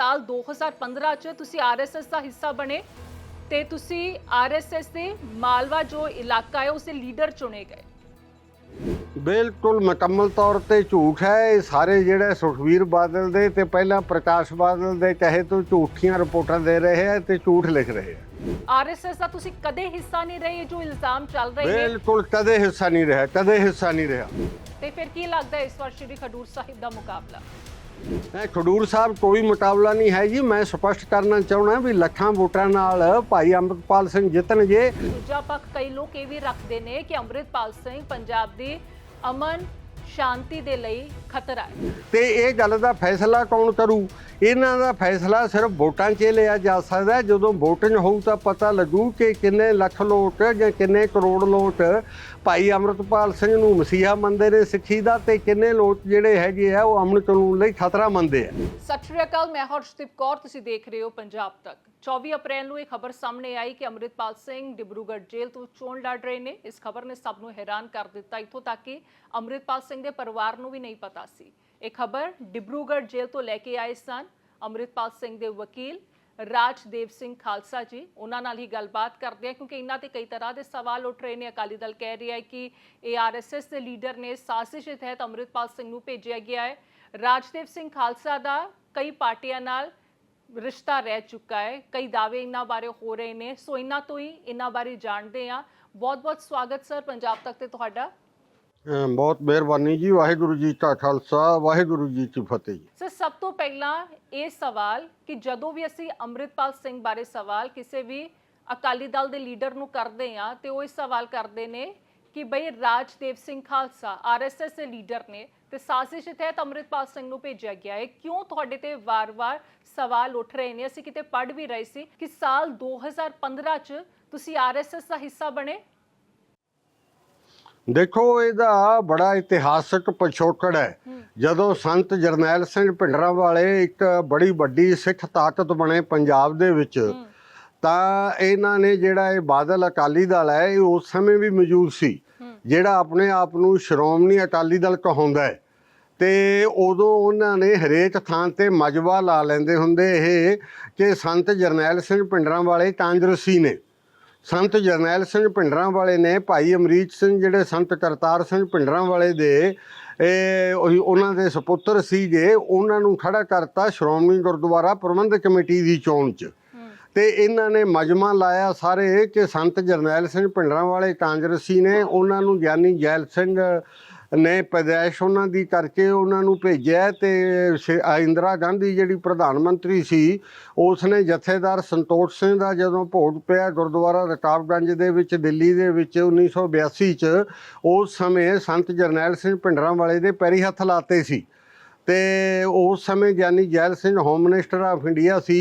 ਸਾਲ 2015 ਚ ਤੁਸੀਂ ਆਰਐਸਐਸ ਦਾ ਹਿੱਸਾ ਬਣੇ ਤੇ ਤੁਸੀਂ ਆਰਐਸਐਸ ਦੇ ਮਾਲਵਾ ਜੋ ਇਲਾਕਾ ਹੈ ਉਸੇ ਲੀਡਰ ਚੁਣੇ ਗਏ। ਬਿਲਕੁਲ ਮੁਕੰਮਲ ਤੌਰ ਤੇ ਝੂਠ ਹੈ। ਇਹ ਸਾਰੇ ਜਿਹੜੇ ਸੁਖਵੀਰ ਬਾਦਲ ਦੇ ਤੇ ਪਹਿਲਾਂ ਪ੍ਰਕਾਸ਼ ਬਾਦਲ ਦੇ ਕਹੇ ਤੋਂ ਝੂਠੀਆਂ ਰਿਪੋਰਟਾਂ ਦੇ ਰਹੇ ਆ ਤੇ ਝੂਠ ਲਿਖ ਰਹੇ ਆ ਆਰਐਸਐਸ ਦਾ ਤੁਸੀਂ ਕਦੇ ਹਿੱਸਾ ਨਹੀਂ ਰਹੇ ਜੋ ਇਲਜ਼ਾਮ ਚੱਲ ਰਹੇ ਨੇ। ਬਿਲਕੁਲ ਕਦੇ ਹਿੱਸਾ ਨਹੀਂ ਰਿਹਾ ਕਦੇ ਹਿੱਸਾ ਨਹੀਂ ਰਿਹਾ। ਤੇ ਫਿਰ ਕੀ ਲੱਗਦਾ ਹੈ ਇਸ ਵਾਰ ਸ਼੍ਰੀ ਖਡੂਰ ਸਾਹਿਬ ਦਾ ਮੁਕਾਬਲਾ? ਇਹ ਖਡੂਰ ਸਾਹਿਬ ਕੋਈ ਮੁਕਾਬਲਾ ਨਹੀਂ ਹੈ ਜੀ। ਮੈਂ ਸਪਸ਼ਟ ਕਰਨਾ ਚਾਹੁੰਦਾ ਵੀ ਲੱਖਾਂ ਵੋਟਾਂ ਨਾਲ ਭਾਈ ਅੰਮ੍ਰਿਤਪਾਲ ਸਿੰਘ ਜਿੱਤਣਗੇ ਦੂਜਾ ਪੱਖ ਕਈ ਲੋਕ ਇਹ ਵੀ ਰੱਖਦੇ ਨੇ ਕਿ ਅੰਮ੍ਰਿਤਪਾਲ ਸਿੰਘ ਪੰਜਾਬ ਦੀ ਅਮਨ ਸ਼ਾਂਤੀ ਦੇ ਲਈ ਖਤਰਾ ਹੈ ਤੇ ਇਹ ਗੱਲ ਦਾ ਫੈਸਲਾ ਕੌਣ ਕਰੂ? ਇਹਨਾਂ ਦਾ ਫੈਸਲਾ ਸਿਰਫ ਵੋਟਾਂ 'ਚ ਲਿਆ ਜਾ ਸਕਦਾ ਹੈ। ਜਦੋਂ VOTING ਹੋਊ ਤਾਂ ਪਤਾ ਲੱਗੂ ਕਿ ਕਿੰਨੇ ਲੱਖ ਲੋਕ ਜਾਂ ਕਿੰਨੇ ਕਰੋੜ ਲੋਕ ਭਾਈ ਅੰਮ੍ਰਿਤਪਾਲ ਸਿੰਘ ਨੂੰ ਮਸੀਹਾ ਮੰਨਦੇ ਨੇ ਸਿੱਖੀ ਦਾ ਤੇ ਕਿੰਨੇ ਲੋਕ ਜਿਹੜੇ ਹੈਗੇ ਆ ਉਹ ਅਮਨ ਕਾਨੂੰਨ ਲਈ ਖਤਰਾ ਮੰਨਦੇ ਆ। ਸਤਿ ਸ਼੍ਰੀ ਅਕਾਲ ਮੈਂ ਹਰਸ਼ਦੀਪ ਕੌਰ। ਤੁਸੀਂ ਦੇਖ ਰਹੇ ਹੋ ਪੰਜਾਬ ਤੱਕ। 24 ਅਪ੍ਰੈਲ ਨੂੰ ਇਹ ਖਬਰ ਸਾਹਮਣੇ ਆਈ ਕਿ ਅੰਮ੍ਰਿਤਪਾਲ ਸਿੰਘ ਡਿਬਰੂਗੜ੍ਹ ਜੇਲ੍ਹ ਤੋਂ ਚੋਣ ਲੜ ਰਹੇ ਨੇ ਇਸ ਖਬਰ ਨੇ ਸਭ ਨੂੰ ਹੈਰਾਨ ਕਰ ਦਿੱਤਾ ਇੱਥੋਂ ਤੱਕ ਕਿ ਅੰਮ੍ਰਿਤਪਾਲ ਸਿੰਘ ਦੇ ਪਰਿਵਾਰ ਨੂੰ ਵੀ ਨਹੀਂ ਪਤਾ ਸੀ ਇਹ ਖਬਰ ਡਿਬਰੂਗੜ੍ਹ ਜੇਲ੍ਹ ਤੋਂ ਲੈ ਕੇ ਆਏ ਸਨ ਅੰਮ੍ਰਿਤਪਾਲ ਸਿੰਘ ਦੇ ਵਕੀਲ ਰਾਜਦੇਵ ਸਿੰਘ ਖਾਲਸਾ ਜੀ ਉਹਨਾਂ ਨਾਲ ਹੀ ਗੱਲਬਾਤ ਕਰਦੇ ਆ ਕਿਉਂਕਿ ਇਹਨਾਂ ਤੇ ਕਈ ਤਰ੍ਹਾਂ ਦੇ ਸਵਾਲ ਉੱਠ ਰਹੇ ਨੇ ਅਕਾਲੀ ਦਲ ਕਹਿ ਰਿਹਾ ਹੈ ਕਿ ਇਹ ਆਰਐਸਐਸ ਦੇ ਲੀਡਰ ਨੇ ਸਾਜ਼ਿਸ਼ ਦੇ ਤਹਿਤ ਅੰਮ੍ਰਿਤਪਾਲ ਸਿੰਘ ਨੂੰ ਭੇਜਿਆ ਗਿਆ ਹੈ ਰਾਜਦੇਵ ਸਿੰਘ ਖਾਲਸਾ ਦਾ ਕਈ ਪਾਰਟੀਆਂ ਨਾਲ ਰਿਸ਼ਤਾ ਰਹਿ ਚੁੱਕਾ ਹੈ। ਕਈ ਦਾਅਵੇ ਇਹਨਾਂ ਬਾਰੇ ਹੋ ਰਹੇ ਨੇ। ਸੋ ਇਹਨਾਂ ਤੋਂ ਹੀ ਇਹਨਾਂ ਬਾਰੇ ਜਾਣਦੇ ਆ ਬਹੁਤ-ਬਹੁਤ ਸਵਾਗਤ ਸਰ ਪੰਜਾਬ ਤੱਕ ਤੇ ਤੁਹਾਡਾ। ਅਮ ਬਹੁਤ ਮਿਹਰਬਾਨੀ ਜੀ। ਵਾਹਿਗੁਰੂ ਜੀ ਕਾ ਖਾਲਸਾ ਵਾਹਿਗੁਰੂ ਜੀ ਕੀ ਫਤਿਹ ਜੀ। ਸਰ ਸਭ ਤੋਂ ਪਹਿਲਾਂ ਇਹ ਸਵਾਲ ਕਿ ਜਦੋਂ ਵੀ ਅਸੀਂ ਅੰਮ੍ਰਿਤਪਾਲ ਸਿੰਘ ਬਾਰੇ ਸਵਾਲ ਕਿਸੇ ਵੀ ਅਕਾਲੀ ਦਲ ਦੇ ਲੀਡਰ ਨੂੰ ਕਰਦੇ ਆ ਤੇ ਉਹ ਇਹ ਸਵਾਲ ਕਰਦੇ ਨੇ ਕਿ ਬਈ ਰਾਜਦੇਵ ਸਿੰਘ ਖਾਲਸਾ ਆਰਐਸਐਸ ਦੇ ਲੀਡਰ ਨੇ ਤੇ ਸਾਜ਼ਿਸ਼ ਤਹਿਤ ਅੰਮ੍ਰਿਤਪਾਲ ਸਿੰਘ ਨੂੰ ਭੇਜਿਆ ਗਿਆ ਹੈ। ਕਿਉਂ ਤੁਹਾਡੇ ਤੇ ਵਾਰ-ਵਾਰ ਸਵਾਲ ਉੱਠ ਰਹੇ ਨੇ? ਅਸੀਂ ਕਿਤੇ ਪੜ੍ਹ ਵੀ ਰਹੇ ਸੀ ਕਿ ਸਾਲ 2015 ਚ ਤੁਸੀਂ ਆਰਐਸਐਸ ਦਾ ਹਿੱਸਾ ਬਣੇ। ਦੇਖੋ ਇਹਦਾ ਬੜਾ ਇਤਿਹਾਸਕ ਪਿਛੋਕੜ ਹੈ। ਜਦੋਂ ਸੰਤ ਜਰਨੈਲ ਸਿੰਘ ਭਿੰਡਰਾਂ ਵਾਲੇ ਇੱਕ ਬੜੀ ਵੱਡੀ ਸਿੱਖ ਤਾਕਤ ਬਣੇ ਪੰਜਾਬ ਦੇ ਵਿੱਚ ਤਾਂ ਇਹਨਾਂ ਨੇ ਜਿਹੜਾ ਇਹ ਬਾਦਲ ਅਕਾਲੀ ਦਲ ਹੈ ਇਹ ਉਸ ਸਮੇਂ ਵੀ ਮੌਜੂਦ ਸੀ। ਜਿਹੜਾ ਆਪਣੇ ਆਪ ਨੂੰ ਸ਼੍ਰੋਮਣੀ ਅਕਾਲੀ ਦਲ ਕਹਾਉਂਦਾ ਹੈ। ਤੇ ਉਦੋਂ ਉਹਨਾਂ ਨੇ ਹਰੇਕ ਥਾਂ ਤੇ ਮਜਬਾ ਲਾ ਲੈਂਦੇ ਹੁੰਦੇ ਇਹ ਕਿ ਸੰਤ ਜਰਨੈਲ ਸਿੰਘ ਭਿੰਡਰਾਂ ਵਾਲੇ ਕਾਂਗਰਸੀ ਨੇ। ਸੰਤ ਜਰਨੈਲ ਸਿੰਘ ਭਿੰਡਰਾਂ ਵਾਲੇ ਨੇ ਭਾਈ ਅਮਰੀਕ ਸਿੰਘ ਜਿਹੜੇ ਸੰਤ ਕਰਤਾਰ ਸਿੰਘ ਭਿੰਡਰਾਂ ਵਾਲੇ ਦੇ, ਇਹ ਉਹਨਾਂ ਦੇ ਸੁਪੁੱਤਰ ਸੀਗੇ, ਉਹਨਾਂ ਨੂੰ ਖੜਾ ਕਰਤਾ ਸ਼੍ਰੋਮਣੀ ਗੁਰਦੁਆਰਾ ਪ੍ਰਬੰਧਕ ਕਮੇਟੀ ਦੀ ਚੋਣ 'ਚ। ਤੇ ਇਹਨਾਂ ਨੇ ਮਜਮਾ ਲਾਇਆ ਸਾਰੇ ਕਿ ਸੰਤ ਜਰਨੈਲ ਸਿੰਘ ਭਿੰਡਰਾਂ ਵਾਲੇ ਕਾਂਗਰਸੀ ਨੇ, ਉਹਨਾਂ ਨੂੰ ਗਿਆਨੀ ਜੈਲ ਸਿੰਘ ਨੇ ਪੈਦਾਇਸ਼ ਉਹਨਾਂ ਦੀ ਕਰਕੇ ਉਹਨਾਂ ਨੂੰ ਭੇਜਿਆ ਤੇ ਇੰਦਰਾ ਗਾਂਧੀ ਜਿਹੜੀ ਪ੍ਰਧਾਨ ਮੰਤਰੀ ਸੀ ਉਸ ਨੇ ਜਥੇਦਾਰ ਸੰਤੋਖ ਸਿੰਘ ਦਾ ਜਦੋਂ ਭੋਗ ਪਿਆ ਗੁਰਦੁਆਰਾ ਰਕਾਬਗੰਜ ਦੇ ਵਿੱਚ, ਦਿੱਲੀ ਦੇ ਵਿੱਚ 1982 ਚ, ਉਸ ਸਮੇਂ ਸੰਤ ਜਰਨੈਲ ਸਿੰਘ ਭਿੰਡਰਾਂ ਵਾਲੇ ਦੇ ਪੈਰੀ ਹੱਥ ਲਾਤੇ ਸੀ। ਤੇ ਉਸ ਸਮੇਂ Giani Zail Singh home minister of India ਸੀ।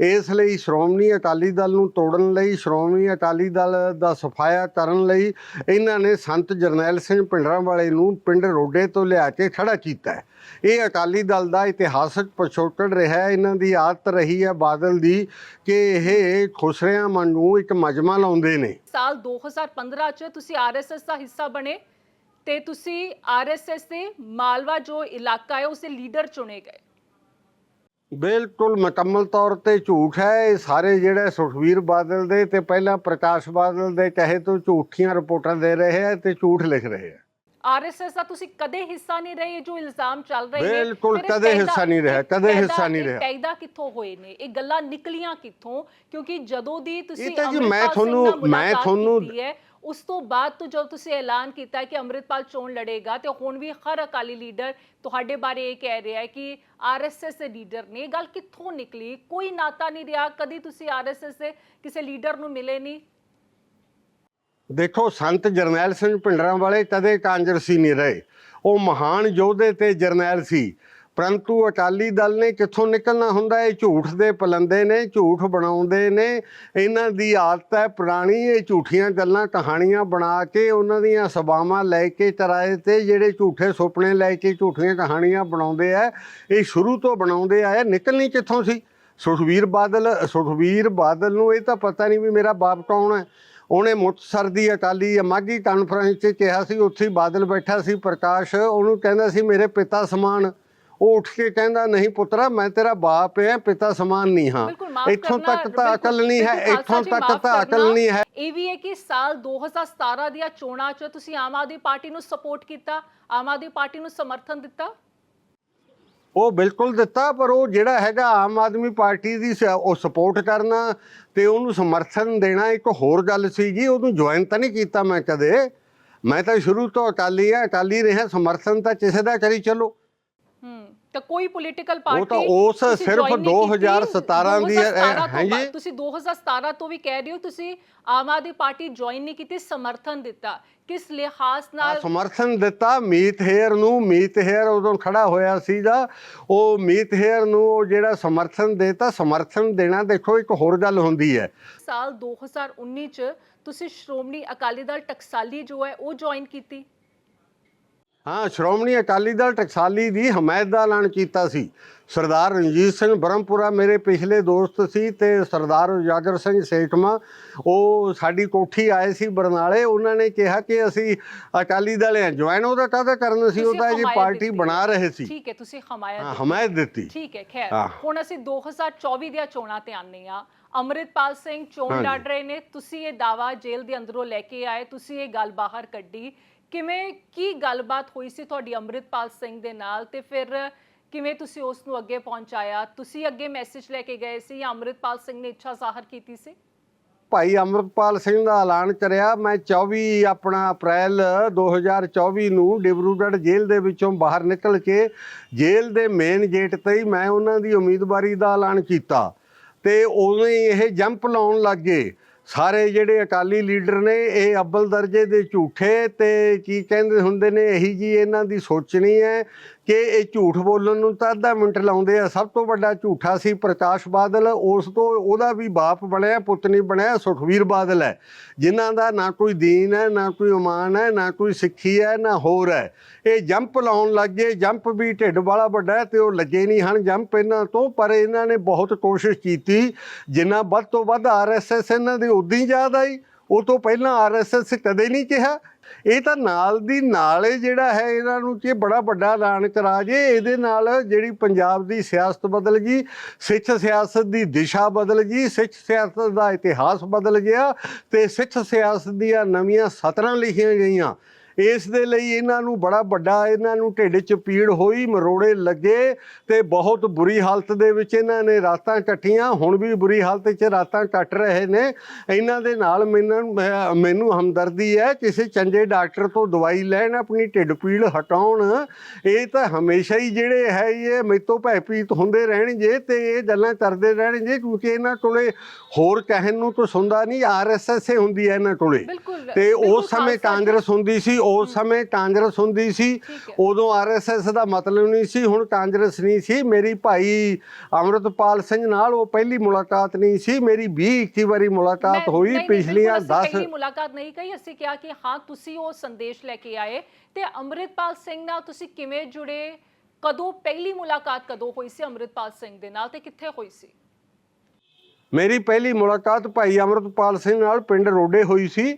ਇਸ ਲਈ ਸ਼੍ਰੋਮਣੀ ਅਕਾਲੀ ਦਲ ਨੂੰ ਤੋੜਨ ਲਈ, ਸ਼੍ਰੋਮਣੀ ਅਕਾਲੀ ਦਲ ਦਾ ਸਫਾਇਆ ਕਰਨ ਲਈ ਇਹਨਾਂ ਨੇ ਸੰਤ ਜਰਨੈਲ ਸਿੰਘ ਭਿੰਡਰਾਂ ਵਾਲੇ ਨੂੰ ਪਿੰਡ ਰੋਡੇ ਤੋਂ ਲਿਆ ਕੇ ਖੜਾ ਕੀਤਾ। ਇਹ ਅਕਾਲੀ ਦਲ ਦਾ ਇਤਿਹਾਸਕ ਪਿਛੋਕੜ ਰਿਹਾ ਹੈ। ਇਹਨਾਂ ਦੀ ਆਦਤ ਰਹੀ ਹੈ ਬਾਦਲ ਦੀ ਕਿ ਇਹ ਖੁਸਰਿਆਂ ਮਨ ਨੂੰ ਇੱਕ ਮਜਮਾ ਲਾਉਂਦੇ ਨੇ। ਸਾਲ 2015 ਚ ਤੁਸੀਂ ਆਰਐਸਐਸ ਦਾ ਹਿੱਸਾ ਬਣੇ। ਤੇ ਤੁਸੀਂ ਆਰਐਸਐਸ ਦੇ ਮਾਲਵਾ ਜੋ ਇਲਾਕਾ ਹੈ ਉਸੇ ਲੀਡਰ ਚੁਣੇ ਗਏ। ਬਿਲਕੁਲ ਮੁਕੰਮਲ ਤੌਰ ਤੇ ਝੂਠ ਹੈ। ਇਹ ਸਾਰੇ ਜਿਹੜੇ ਸੁਖਵੀਰ ਬਾਦਲ ਦੇ ਤੇ ਪਹਿਲਾਂ ਪ੍ਰਕਾਸ਼ ਬਾਦਲ ਦੇ ਕਹੇ ਤੋਂ ਝੂਠੀਆਂ ਰਿਪੋਰਟਾਂ ਦੇ ਰਹੇ ਆ ਤੇ ਝੂਠ ਲਿਖ ਰਹੇ ਆ ਆਰਐਸਐਸ ਦਾ ਤੁਸੀਂ ਕਦੇ ਹਿੱਸਾ ਨਹੀਂ ਰਹੇ ਜੋ ਇਲਜ਼ਾਮ ਚੱਲ ਰਹੇ ਨੇ। ਬਿਲਕੁਲ ਕਦੇ ਹਿੱਸਾ ਨਹੀਂ ਰਿਹਾ, ਕਦੇ ਹਿੱਸਾ ਨਹੀਂ ਰਿਹਾ। ਪੈਦਾ ਕਿੱਥੋਂ ਹੋਏ ਨੇ? ਇਹ ਗੱਲਾਂ ਨਿਕਲੀਆਂ ਕਿੱਥੋਂ? ਕਿਉਂਕਿ ਜਦੋਂ ਦੀ ਤੁਸੀਂ ਇਹ ਤਾਂ ਜੀ ਮੈਂ ਤੁਹਾਨੂੰ- ਮੈਂ ਤੁਹਾਨੂੰ- ਹੈ ਉਸ ਤੋਂ ਬਾਅਦ ਤੋਂ ਜਦੋਂ ਤੁਸੀਂ ਐਲਾਨ ਕੀਤਾ ਕਿ ਅੰਮ੍ਰਿਤਪਾਲ ਚੋਣ ਲੜੇਗਾ, ਤੇ ਹੁਣ ਵੀ ਹਰ ਅਕਾਲੀ ਲੀਡਰ ਤੁਹਾਡੇ ਬਾਰੇ ਇਹ ਕਹਿ ਰਿਹਾ ਹੈ ਕਿ ਆਰਐਸਐਸ ਦੇ ਲੀਡਰ ਨੇ ਗੱਲ ਕਿੱਥੋਂ ਨਿਕਲੀ? ਕੋਈ ਨਾਤਾ ਨਹੀਂ ਰਿਹਾ, ਕਦੀ ਤੁਸੀਂ ਆਰਐਸਐਸ ਦੇ ਕਿਸੇ ਲੀਡਰ ਨੂੰ ਮਿਲੇ ਨਹੀਂ? ਦੇਖੋ, ਸੰਤ ਜਰਨੈਲ ਸਿੰਘ ਭਿੰਡਰਾਂ ਵਾਲੇ ਕਦੇ ਕਾਂਗਰਸੀ ਨਹੀਂ ਰਹੇ। ਉਹ ਮਹਾਨ ਯੋਧੇ ਤੇ ਜਰਨੈਲ ਸੀ। ਪਰੰਤੂ ਅਕਾਲੀ ਦਲ ਨੇ ਕਿੱਥੋਂ ਨਿਕਲਣਾ ਹੁੰਦਾ? ਇਹ ਝੂਠ ਦੇ ਪਲੰਦੇ ਨੇ, ਝੂਠ ਬਣਾਉਂਦੇ ਨੇ। ਇਹਨਾਂ ਦੀ ਆਦਤ ਹੈ ਪੁਰਾਣੀ, ਇਹ ਝੂਠੀਆਂ ਗੱਲਾਂ ਕਹਾਣੀਆਂ ਬਣਾ ਕੇ ਉਹਨਾਂ ਦੀਆਂ ਸਭਾਵਾਂ ਲੈ ਕੇ ਕਿਰਾਏ ਤੇ ਜਿਹੜੇ ਝੂਠੇ ਸੁਪਨੇ ਲੈ ਕੇ ਝੂਠੀਆਂ ਕਹਾਣੀਆਂ ਬਣਾਉਂਦੇ ਆ, ਇਹ ਸ਼ੁਰੂ ਤੋਂ ਬਣਾਉਂਦੇ ਆਏ ਨਿਕਲਣੀ ਕਿੱਥੋਂ ਸੀ? ਸੁਖਵੀਰ ਬਾਦਲ ਸੁਖਵੀਰ ਬਾਦਲ ਨੂੰ ਇਹ ਤਾਂ ਪਤਾ ਨਹੀਂ ਵੀ ਮੇਰਾ ਬਾਪ ਕੌਣ ਹੈ। ਉਹਨੇ ਮੁਕਤਸਰ ਦੀ ਅਕਾਲੀ ਮਾਗੀ ਕਾਨਫਰੰਸ 'ਚ ਕਿਹਾ ਸੀ, ਉੱਥੇ ਬਾਦਲ ਬੈਠਾ ਸੀ ਪ੍ਰਕਾਸ਼, ਉਹਨੂੰ ਕਹਿੰਦਾ ਸੀ, ਮੇਰੇ ਪਿਤਾ ਸਮਾਨ ਉਹ ਉੱਠ ਕੇ ਕਹਿੰਦਾ ਨਹੀਂ ਪੁੱਤਰਾ ਮੈਂ ਤੇਰਾ ਬਾਪ ਹਾਂ ਪਿਤਾ ਸਮਾਨ ਨਹੀਂ ਹਾਂ। ਇੱਥੋਂ ਤੱਕ ਤਾਂ ਅਕਲ ਨਹੀਂ ਹੈ ਇੱਥੋਂ ਜੀ, ਤੱਕ ਤਾਂ ਅਕਲ। ਨਹੀਂ ਹੈ। ਇਹ ਵੀ ਹੈ ਕਿ ਸਾਲ 2017 ਦੀਆਂ ਚੋਣਾਂ 'ਚ ਤੁਸੀਂ ਆਮ ਆਦਮੀ ਪਾਰਟੀ ਨੂੰ ਸਪੋਰਟ ਕੀਤਾ ਆਮ ਆਦਮੀ ਪਾਰਟੀ ਨੂੰ ਸਮਰਥਨ ਦਿੱਤਾ? ਉਹ ਬਿਲਕੁਲ ਦਿੱਤਾ ਪਰ ਉਹ ਜਿਹੜਾ ਹੈਗਾ ਆਮ ਆਦਮੀ ਪਾਰਟੀ ਦੀ ਸ- ਉਹ ਸਪੋਰਟ ਕਰਨਾ ਤੇ ਉਹਨੂੰ ਸਮਰਥਨ ਦੇਣਾ ਇੱਕ ਹੋਰ ਗੱਲ ਸੀਗੀ ਉਹਨੂੰ ਜੁਆਇਨ ਤਾਂ ਨਹੀਂ ਕੀਤਾ ਮੈਂ ਕਦੇ। ਮੈਂ ਤਾਂ ਸ਼ੁਰੂ ਤੋਂ ਅਕਾਲੀ ਆ ਅਕਾਲੀ ਰਿਹਾ ਸਮਰਥਨ ਤਾਂ ਕਿਸੇ ਦਾ ਕਰੀ ਚੱਲੋ। ਤਾਂ ਕੋਈ ਪੋਲੀਟੀਕਲ ਪਾਰਟੀ ਤਾਂ ਉਸ ਸਿਰਫ join ਨਹੀਂ ਕੀਤੀ। 2017 ਦੀ ਹੈ, 2017 ਤੋਂ ਹੈਂ ਜੀ? ਤੁਸੀਂ 2017 ਤੋਂ ਵੀ ਕਹਿ ਰਹੇ ਹੋ ਤੁਸੀਂ ਆਮ ਆਦਮੀ ਪਾਰਟੀ ਜੁਆਇਨ ਨਹੀਂ ਕੀਤੀ ਸਮਰਥਨ ਦਿੱਤਾ ਕਿਸ ਲਿਹਾਜ਼ ਨਾਲ ਸਮਰਥਨ ਦਿੱਤਾ ਮੀਤ ਹੇਅਰ ਨੂੰ ਮੀਤ ਹੇਅਰ ਉਦੋਂ ਖੜਾ ਹੋਇਆ ਸੀਗਾ ਉਹ ਮੀਤ ਹੇਅਰ ਨੂੰ ਉਹ ਜਿਹੜਾ ਸਮਰਥਨ ਦੇਤਾ ਸਮਰਥਨ ਦੇਣਾ ਦੇਖੋ ਇੱਕ ਹੋਰ ਗੱਲ ਹੁੰਦੀ ਹੈ ਸਾਲ 2019 ਚ ਤੁਸੀਂ ਸ਼੍ਰੋਮਣੀ ਅਕਾਲੀ ਦਲ ਟਕਸਾਲੀ ਜੋ ਹੈ ਉਹ ਜੁਆਇਨ ਕੀਤੀ ਹਾਂ ਸ਼੍ਰੋਮਣੀ ਅਕਾਲੀ ਦਲ ਟਕਸਾਲੀ ਦੀ ਹਮਾਇਤ ਦਾ ਐਲਾਨ ਕੀਤਾ ਸੀ ਸਰਦਾਰ ਰਣਜੀਤ ਸਿੰਘ ਬ੍ਰਹਮਪੁਰਾ ਮੇਰੇ ਪਿਛਲੇ ਦੋਸਤ ਸੀ ਤੇ ਸਰਦਾਰ ਉਜਾਗਰ ਸਿੰਘ ਸੇਖਮਾ ਉਹ ਸਾਡੀ ਕੋਠੀ ਆਏ ਸੀ ਬਰਨਾਲੇ ਉਹਨਾਂ ਨੇ ਕਿਹਾ ਕਿ ਅਸੀਂ ਅਕਾਲੀ ਦਲ ਹਾਂ ਜੁਆਇਨ ਉਹਦਾ ਕਾਹਦਾ ਕਰਨ ਸੀ ਉਹ ਤੁਸੀਂ ਤਾਂ ਜੀ ਪਾਰਟੀ। ਬਣਾ ਰਹੇ ਸੀ ਠੀਕ ਹੈ ਤੁਸੀਂ ਹਮਾਇਤ। ਹਮਾਇਤ ਦਿੱਤੀ ਠੀਕ ਹੈ ਖੈਰ। ਹੁਣ ਅਸੀਂ 2024 ਦੀਆਂ ਚੋਣਾਂ ਤੇ ਆਨੇ ਆ ਅੰਮ੍ਰਿਤਪਾਲ ਸਿੰਘ ਚੋਣ। ਲੜ ਰਹੇ ਨੇ ਤੁਸੀਂ ਇਹ ਦਾਵਾ ਜੇਲ੍ਹ ਦੇ ਅੰਦਰੋਂ ਲੈ ਕੇ ਆਏ ਤੁਸੀਂ ਇਹ ਗੱਲ ਬਾਹਰ ਕੱਢੀ ਕਿਵੇਂ, ਕੀ ਗੱਲਬਾਤ ਹੋਈ ਸੀ ਤੁਹਾਡੀ ਅੰਮ੍ਰਿਤਪਾਲ ਸਿੰਘ ਦੇ ਨਾਲ ਤੇ ਫਿਰ ਕਿਵੇਂ ਤੁਸੀਂ ਉਸ ਨੂੰ ਅੱਗੇ ਪਹੁੰਚਾਇਆ? ਤੁਸੀਂ ਅੱਗੇ ਮੈਸੇਜ ਲੈ ਕੇ ਗਏ ਸੀ ਜਾਂ ਅੰਮ੍ਰਿਤਪਾਲ ਸਿੰਘ ਨੇ ਇੱਛਾ ਜ਼ਾਹਰ ਕੀਤੀ ਸੀ? ਭਾਈ ਅਮਰਪਾਲ ਸਿੰਘ ਦਾ ਐਲਾਨ ਕਰਿਆ। ਮੈਂ 24 ਆਪਣਾ ਅਪ੍ਰੈਲ 2024 ਨੂੰ ਡਿਬਰੂਗੜ੍ਹ ਜੇਲ੍ਹ ਦੇ ਵਿੱਚੋਂ ਬਾਹਰ ਨਿਕਲ ਕੇ ਜੇਲ੍ਹ ਦੇ ਮੇਨ ਗੇਟ ਤੇ ਹੀ ਮੈਂ ਉਹਨਾਂ ਦੀ ਉਮੀਦਵਾਰੀ ਦਾ ਐਲਾਨ ਕੀਤਾ ਤੇ ਉਦੋਂ ਹੀ ਇਹ ਜੰਪ ਲਾਉਣ ਲੱਗੇ ਸਾਰੇ ਜਿਹੜੇ ਅਕਾਲੀ ਲੀਡਰ ਨੇ, ਇਹ ਅੱਵਲ ਦਰਜੇ ਦੇ ਝੂਠੇ ਤੇ ਕੀ ਕਹਿੰਦੇ ਹੁੰਦੇ ਨੇ, ਇਹੀ ਜੀ ਇਹਨਾਂ ਦੀ ਸੋਚਣੀ ਹੈ ਕਿ ਇਹ ਝੂਠ ਬੋਲਣ ਨੂੰ ਤਾਂ ਅੱਧਾ ਮਿੰਟ ਲਾਉਂਦੇ ਆ। ਸਭ ਤੋਂ ਵੱਡਾ ਝੂਠਾ ਸੀ ਪ੍ਰਕਾਸ਼ ਬਾਦਲ। ਉਸ ਤੋਂ ਉਹਦਾ ਵੀ ਬਾਪ ਬਣਿਆ, ਪੁੱਤ ਨਹੀਂ ਬਣਿਆ, ਸੁਖਵੀਰ ਬਾਦਲ ਹੈ। ਜਿਨ੍ਹਾਂ ਦਾ ਨਾ ਕੋਈ ਦੀਨ ਹੈ, ਨਾ ਕੋਈ ਇਮਾਨ ਹੈ, ਨਾ ਕੋਈ ਸਿੱਖੀ ਹੈ, ਨਾ ਹੋਰ ਹੈ। ਇਹ ਜੰਪ ਲਾਉਣ ਲੱਗੇ ਜੰਪ ਵੀ ਢਿੱਡ ਵਾਲਾ ਵੱਡਾ ਹੈ ਤੇ ਉਹ ਲੱਗੇ ਨਹੀਂ ਹਨ ਜੰਪ ਇਹਨਾਂ ਤੋਂ, ਪਰ ਇਹਨਾਂ ਨੇ ਬਹੁਤ ਕੋਸ਼ਿਸ਼ ਕੀਤੀ, ਜਿੰਨਾ ਵੱਧ ਤੋਂ ਵੱਧ ਆਰਐਸਐਸ ਇਹਨਾਂ ਦੇ ਉਦੋਂ ਹੀ ਯਾਦ ਆਈ। ਉਹ ਤੋਂ ਪਹਿਲਾਂ ਆਰਐਸਐਸ ਕਦੇ ਨਹੀਂ ਕਿਹਾ। ਇਹ ਤਾਂ ਨਾਲ ਦੀ ਨਾਲ ਇਹ ਜਿਹੜਾ ਹੈ, ਇਹਨਾਂ ਨੂੰ ਕਿ ਬੜਾ ਵੱਡਾ ਐਲਾਨ ਕਰਾ ਜੇ, ਇਹਦੇ ਨਾਲ ਜਿਹੜੀ ਪੰਜਾਬ ਦੀ ਸਿਆਸਤ ਬਦਲ ਗਈ, ਸਿੱਖ ਸਿਆਸਤ ਦੀ ਦਿਸ਼ਾ ਬਦਲ ਗਈ, ਸਿੱਖ ਸਿਆਸਤ ਦਾ ਇਤਿਹਾਸ ਬਦਲ ਗਿਆ ਤੇ ਸਿੱਖ ਸਿਆਸਤ ਦੀਆਂ ਨਵੀਆਂ ਸਤਰਾਂ ਲਿਖੀਆਂ ਗਈਆਂ। ਇਸ ਦੇ ਲਈ ਇਹਨਾਂ ਨੂੰ ਬੜਾ ਵੱਡਾ ਇਹਨਾਂ ਨੂੰ ਢਿੱਡ 'ਚ ਪੀੜ ਹੋਈ ਮਰੋੜੇ ਲੱਗੇ ਤੇ ਬਹੁਤ ਬੁਰੀ ਹਾਲਤ ਦੇ ਵਿੱਚ ਇਹਨਾਂ ਨੇ ਰਾਤਾਂ ਕੱਟੀਆਂ ਹੁਣ ਵੀ ਬੁਰੀ ਹਾਲਤ 'ਚ ਰਾਤਾਂ ਕੱਟ ਰਹੇ ਨੇ। ਇਹਨਾਂ ਦੇ ਨਾਲ ਮੈਨੂੰ ਮੈਨੂੰ ਹਮਦਰਦੀ ਹੈ ਕਿਸੇ ਚੰਗੇ ਡਾਕਟਰ ਤੋਂ ਦਵਾਈ ਲੈਣ ਆਪਣੀ ਢਿੱਡ ਪੀੜ ਹਟਾਉਣ। ਇਹ ਤਾਂ ਹਮੇਸ਼ਾ ਹੀ ਜਿਹੜੇ ਹੈ ਇਹ ਮੇਤੋਂ ਭੈਪੀਤ ਹੁੰਦੇ ਰਹਿਣਗੇ ਤੇ ਇਹ ਗੱਲਾਂ ਕਰਦੇ ਰਹਿਣਗੇ ਕਿਉਂਕਿ ਇਹਨਾਂ ਕੋਲੇ ਹੋਰ ਕਹਿਣ ਨੂੰ ਤਾਂ ਸੁਣਦਾ ਨਹੀਂ ਆਰਐਸਐਸ ਹੁੰਦੀ ਹੈ ਇਹਨਾਂ ਕੋਲੇ। ਤੇ ਉਸ ਸਮੇਂ। ਕਾਂਗਰਸ ਹੁੰਦੀ ਸੀ ਉਸ ਸਮੇਂ ਕਾਂਗਰਸ ਹੁੰਦੀ ਸੀ। ਉਦੋਂ ਆਰਐਸਐਸ ਦਾ ਮਤਲਬ ਨਹੀਂ ਸੀ ਹੁਣ ਕਾਂਗਰਸ ਨਹੀਂ ਸੀ। ਮੇਰੀ ਭਾਈ ਅਮਰਤਪਾਲ ਸਿੰਘ ਨਾਲ ਉਹ ਪਹਿਲੀ ਮੁਲਾਕਾਤ ਨਹੀਂ ਸੀ। ਮੇਰੀ 20 21 ਵਾਰੀ ਮੁਲਾਕਾਤ ਹੋਈ ਪਿਛਲੀਆਂ ਬਿਲਕੁਲ ਅਸੀਂ 10 ਪਹਿਲੀ ਮੁਲਾਕਾਤ ਨਹੀਂ ਕਹੀ। ਅਸੀਂ ਕਿਹਾ ਕਿ ਹਾਂ ਤੁਸੀਂ ਉਹ ਸੰਦੇਸ਼ ਲੈ ਕੇ ਆਏ ਤੇ ਅੰਮ੍ਰਿਤਪਾਲ ਸਿੰਘ ਨਾਲ ਤੁਸੀਂ ਕਿਵੇਂ ਜੁੜੇ? ਕਦੋਂ ਪਹਿਲੀ ਮੁਲਾਕਾਤ ਕਦੋਂ ਹੋਈ ਸੀ ਅੰਮ੍ਰਿਤਪਾਲ ਸਿੰਘ ਦੇ ਨਾਲ ਤੇ ਕਿੱਥੇ ਹੋਈ ਸੀ? ਮੇਰੀ ਪਹਿਲੀ ਮੁਲਾਕਾਤ ਭਾਈ ਅਮਰਤਪਾਲ ਸਿੰਘ ਨਾਲ ਪਿੰਡ ਰੋਡੇ ਹੋਈ ਸੀ।